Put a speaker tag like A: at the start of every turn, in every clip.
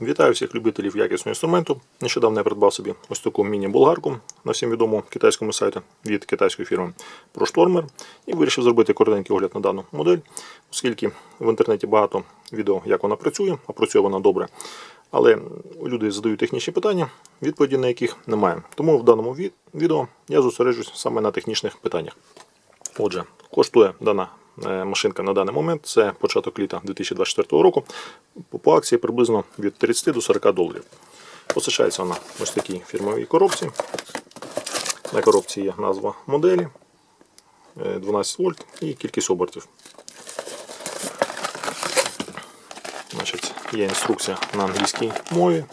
A: Вітаю всіх любителів якісного інструменту. Нещодавно я придбав собі ось таку міні-болгарку на всім відомому китайському сайті від китайської фірми ProStormer і вирішив зробити коротенький огляд на дану модель, оскільки в інтернеті багато відео, як вона працює, а працює вона добре. Але люди задають технічні питання, відповіді на яких немає. Тому в даному відео я зосереджусь саме на технічних питаннях. Отже, коштує дана машинка на даний момент, це початок літа 2024 року. По- акції приблизно від 30 до 40 доларів. Посичається вона в ось такій фірмовій коробці. На коробці є назва моделі, е, 12 вольт і кількість обертів. Значить, є інструкція на англійській мові.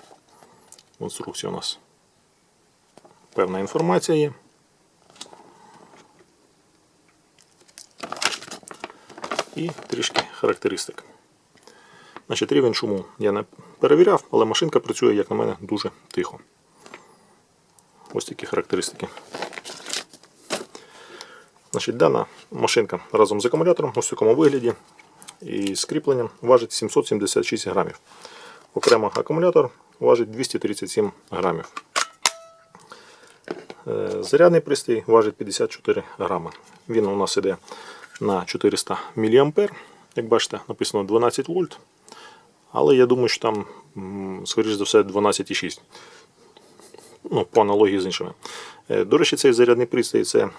A: В інструкції у нас певна інформація є. І трішки характеристик. Значить, рівень шуму я не перевіряв, але машинка працює, як на мене, дуже тихо. Ось такі характеристики. Значить, Дана машинка разом з акумулятором ось в такому вигляді і з кріпленням важить 776 грамів. Окремо акумулятор важить 237 грамів. Е, Зарядний пристрій важить 54 грами. Він у нас іде на 400 мА. Як бачите, написано 12 вольт. Але я думаю, що там, скоріш за все, 12,6. Ну, по аналогії з іншими. Е, До речі, цей зарядний пристрій це е,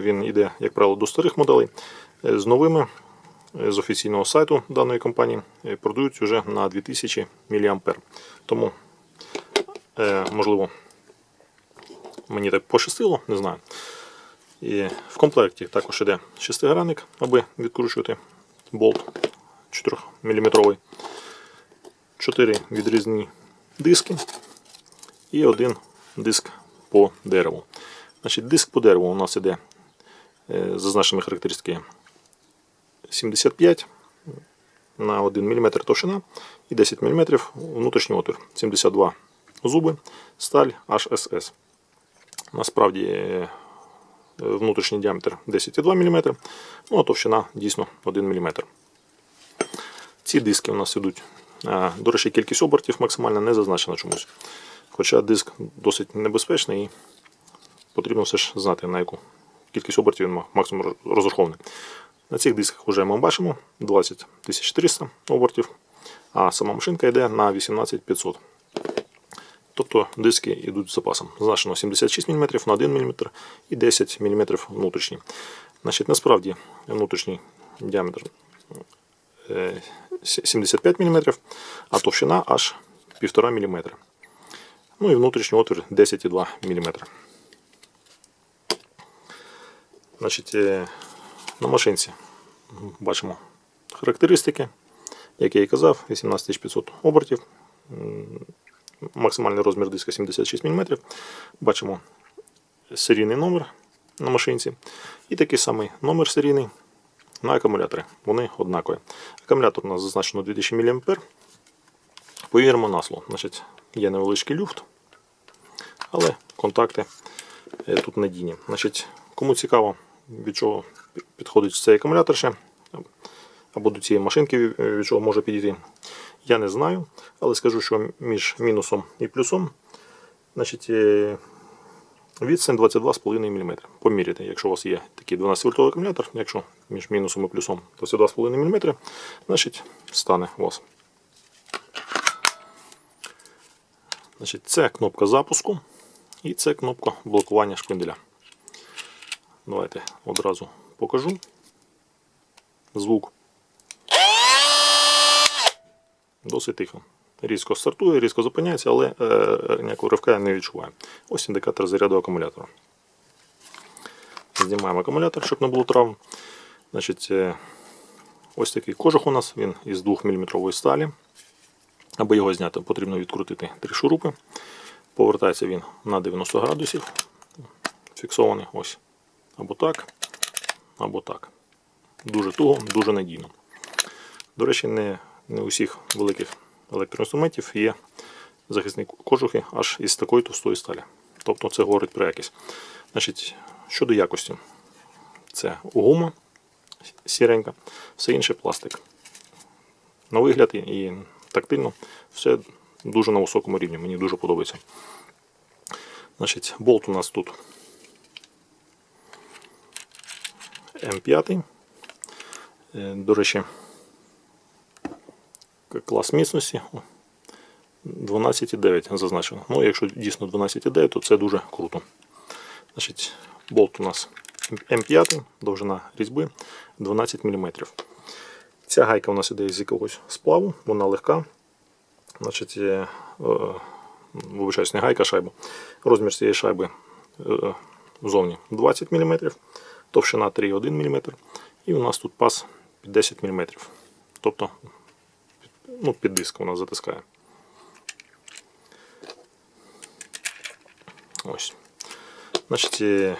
A: він йде, як правило, до старих моделей. Е, З новими з офіційного сайту даної компанії продають вже на 2000 мА. Тому, можливо, мені так пощастило, не знаю. І в комплекті також іде шестигранник, аби відкручувати болт 4 мм, 4 відрізні диски і один диск по дереву. Значить, Диск по дереву у нас іде е, зазначені характеристики 75 на 1 мм товщина і 10 мм внутрішній отвір, 72 зуби, сталь HSS. Насправді е, внутрішній діаметр 10,2 мм, ну а товщина дійсно 1 мм. Ці диски у нас йдуть. До речі, кількість обертів максимально не зазначена чомусь. Хоча диск досить небезпечний і потрібно все ж знати, на яку кількість обертів він максимум розрахований. На цих дисках вже ми бачимо 20300 обертів, а сама машинка йде на 18500. Тобто диски йдуть з запасом. Зазначено 76 мм на 1 мм і 10 мм внутрішній. Значить, насправді внутрішній діаметр е, 75 мм, а товщина аж 1,5 мм. Ну і внутрішній отвір 10,2 мм. Значить, е, на машинці бачимо характеристики. Як я і казав, 18500 обертів максимальний розмір диска 76 мм. Бачимо серійний номер на машинці. І такий самий номер серійний на акумуляторі. Вони однакові. Акумулятор у нас зазначено 2000 мА. Повіримо на слово. Значить, є невеличкий люфт, але контакти е, тут надійні. Значить, кому цікаво, від чого підходить цей акумулятор ще, або до цієї машинки, від чого може підійти, я не знаю, але скажу, що між мінусом і плюсом значить, е, відстань 22,5 мм. Поміряйте, якщо у вас є такий 12 вольтовий акумулятор, якщо між мінусом і плюсом 22,5 мм, значить стане у вас. Значить, Це кнопка запуску і це кнопка блокування шпинделя. Давайте одразу покажу звук. Досить тихо. Різко стартує, різко зупиняється, але е, ніякого ривка я не відчуваю. Ось індикатор заряду акумулятора. Знімаємо акумулятор, щоб не було травм. Значить, е, Ось такий кожух у нас, він із 2 мм сталі. Аби його зняти, потрібно відкрутити три шурупи. Повертається він на 90 градусів. Фіксований ось або так, або так. Дуже туго, дуже надійно. До речі, не, не у всіх великих електроінструментів є захисні кожухи аж із такої товстої сталі. Тобто це говорить про якість. Значить, щодо якості, це гума сіренька, все інше пластик. На вигляд і- тактильно все дуже на високому рівні, мені дуже подобається. Значить, болт у нас тут М5. Е, До речі, клас міцності 12,9 зазначено. Ну, якщо дійсно 12,9, то це дуже круто. Значить, болт у нас М5, довжина різьби 12 мм. Ця гайка у нас іде з якогось сплаву, вона легка. Значить, е, е, вибачаюсь, не гайка, шайба. Розмір цієї шайби е, зовні 20 мм, товщина 3,1 мм. І у нас тут пас під 10 мм. Тобто ну, під диск вона затискає. Ось. Значить, е,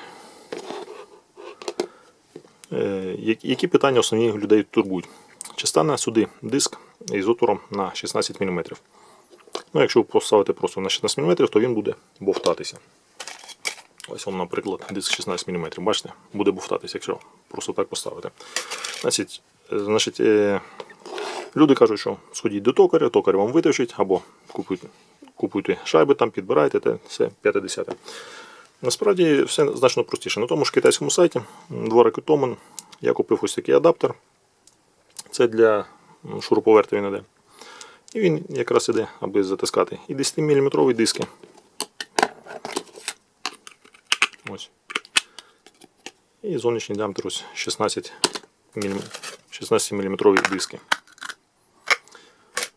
A: е, які- питання основні людей турбують? Чи стане сюди диск із отвором на 16 мм? Ну, якщо ви поставите просто на 16 мм, то він буде бовтатися. Ось вам, наприклад, диск 16 мм. Бачите, буде бовтатися, якщо просто так поставити. Значить, е, значить е, люди кажуть, що сходіть до токаря, токар вам виточить, або купуйте, шайби, там підбирайте, те все 50. Насправді все значно простіше. На тому ж китайському сайті два роки тому я купив ось такий адаптер. Це для шуруповерта він іде. І він якраз іде, аби затискати і 10-мм диски. Ось. І зовнішній діаметр ось 16 мм, 16 мм диски.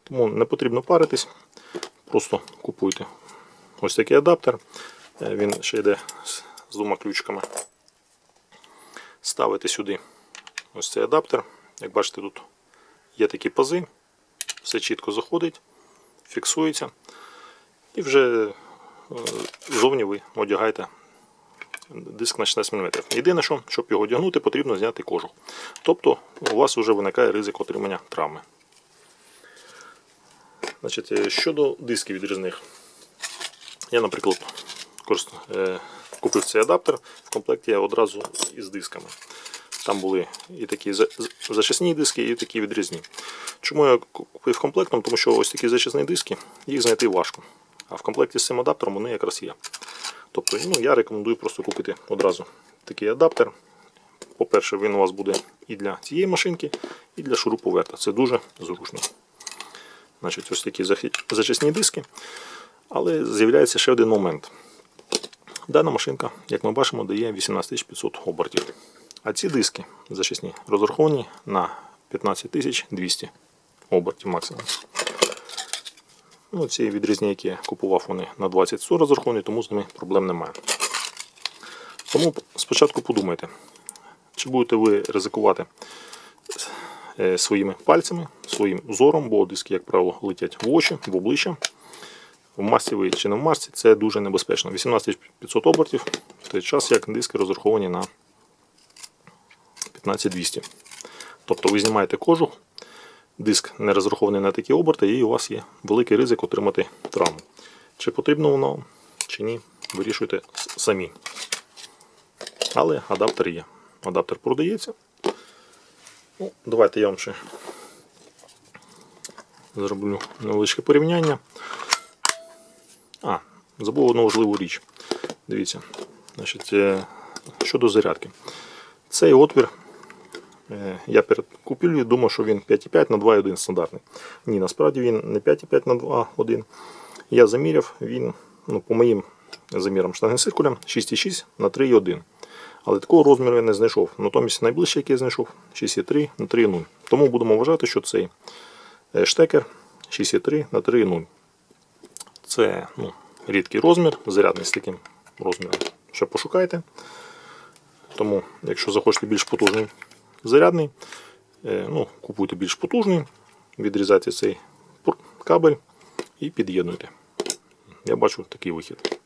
A: Тому не потрібно паритись, просто купуйте ось такий адаптер. Е, Він ще йде з, двома ключиками. Ставите сюди ось цей адаптер. Як бачите, тут є такі пази, все чітко заходить, фіксується. І вже е, зовні ви одягаєте диск на 16 мм. Єдине, що, щоб його одягнути, потрібно зняти кожух. Тобто у вас вже виникає ризик отримання травми. Значить, е, щодо дисків відрізних. Я, наприклад, е, купив цей адаптер в комплекті я одразу із дисками. Там були і такі зачисні диски, і такі відрізні. Чому я купив комплектом? Тому що ось такі зачисні диски, їх знайти важко. А в комплекті з цим адаптером вони якраз є. Тобто ну, я рекомендую просто купити одразу такий адаптер. По-перше, він у вас буде і для цієї машинки, і для шуруповерта. Це дуже зручно. Значить, ось такі зачисні диски. Але з'являється ще один момент. Дана машинка, як ми бачимо, дає 18500 обертів. А ці диски зачисні розраховані на 15200 обертів максимум. Ну, ці відрізні, які я купував, вони на 20 розраховані, тому з ними проблем немає. Тому спочатку подумайте, чи будете ви ризикувати своїми пальцями, своїм зором, бо диски, як правило, летять в очі, в обличчя. В масці ви чи не в масці, це дуже небезпечно. 18500 обертів в той час, як диски розраховані на 15200. Тобто ви знімаєте кожух, диск не розрахований на такі оберти, і у вас є великий ризик отримати травму. Чи потрібно воно, чи ні, вирішуйте самі. Але адаптер є. Адаптер продається. Ну, давайте я вам ще зроблю невеличке порівняння. А, забув одну важливу річ. Дивіться, значить, е, щодо зарядки. Цей отвір е, я перед купівлею думав, що він 5,5 на 2,1 стандартний. Ні, насправді він не 5,5 на 2,1. Я заміряв, він, ну, по моїм замірам штангенциркулям 6,6 на 3,1. Але такого розміру я не знайшов. Натомість найближчий, який я знайшов, 6,3 на 3,0. Тому будемо вважати, що цей е, штекер 6,3 на 3,0. Це ну, рідкий розмір, зарядний з таким розміром. Ще пошукайте. Тому, якщо захочете більш потужний зарядний, е, ну, купуйте більш потужний, відрізайте цей кабель і під'єднуйте. Я бачу такий вихід.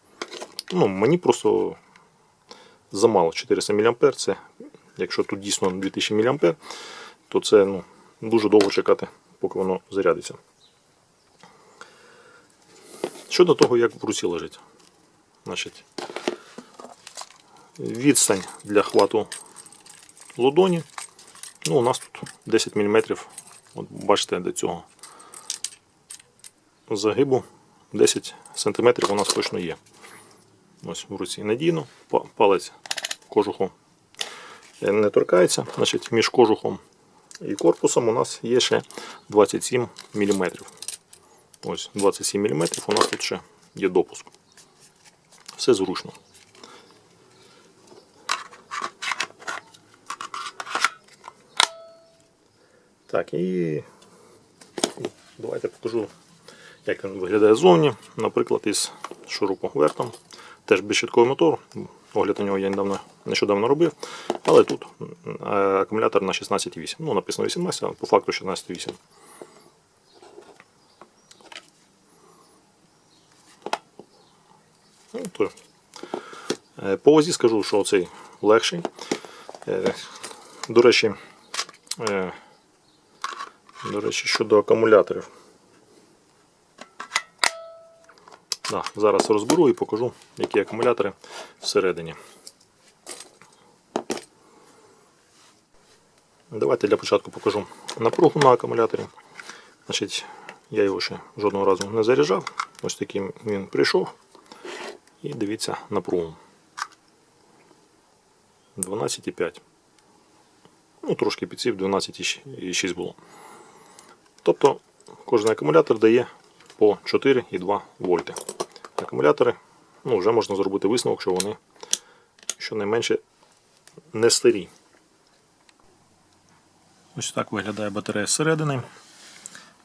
A: Ну, мені просто замало 400 мА. Це, якщо тут дійсно 2000 мА, то це ну, дуже довго чекати, поки воно зарядиться. Щодо того, як в руці лежить. Значить, відстань для хвату ладоні. Ну, у нас тут 10 мм. От бачите, до цього загибу 10 см у нас точно є. Ось в руці надійно, палець кожухом е, не торкається. Значить, між кожухом і корпусом у нас є ще 27 мм. Ось 27 мм у нас тут ще є допуск. Все зручно. Так, і давайте покажу, як він виглядає ззовні. Наприклад, із шуруповертом. Теж безщитковий мотор. Огляд на нього я недавно, нещодавно робив. Але тут е, акумулятор на 16,8. Ну, написано 18, а по факту 16,8. Ну, е, По вазі скажу, що цей легший. Е, До речі, до речі, щодо акумуляторів. Да, зараз розберу і покажу, які акумулятори всередині. Давайте для початку покажу напругу на акумуляторі. Значить, я його ще жодного разу не заряджав. Ось таким він прийшов. І дивіться напругу. 12,5. Ну, трошки підсів, 12,6 було. Тобто кожен акумулятор дає по 4,2 вольти. Акумулятори, ну, вже можна зробити висновок, що вони щонайменше не старі. Ось так виглядає батарея зсередини.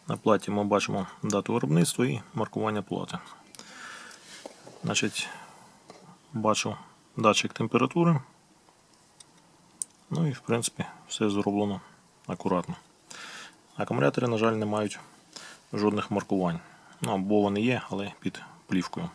A: На платі ми бачимо дату виробництва і маркування плати. Значить, бачу датчик температури. Ну і в принципі все зроблено акуратно. Акумулятори, на жаль, не мають жодних маркувань. Ну, або вони є, але під плівкою.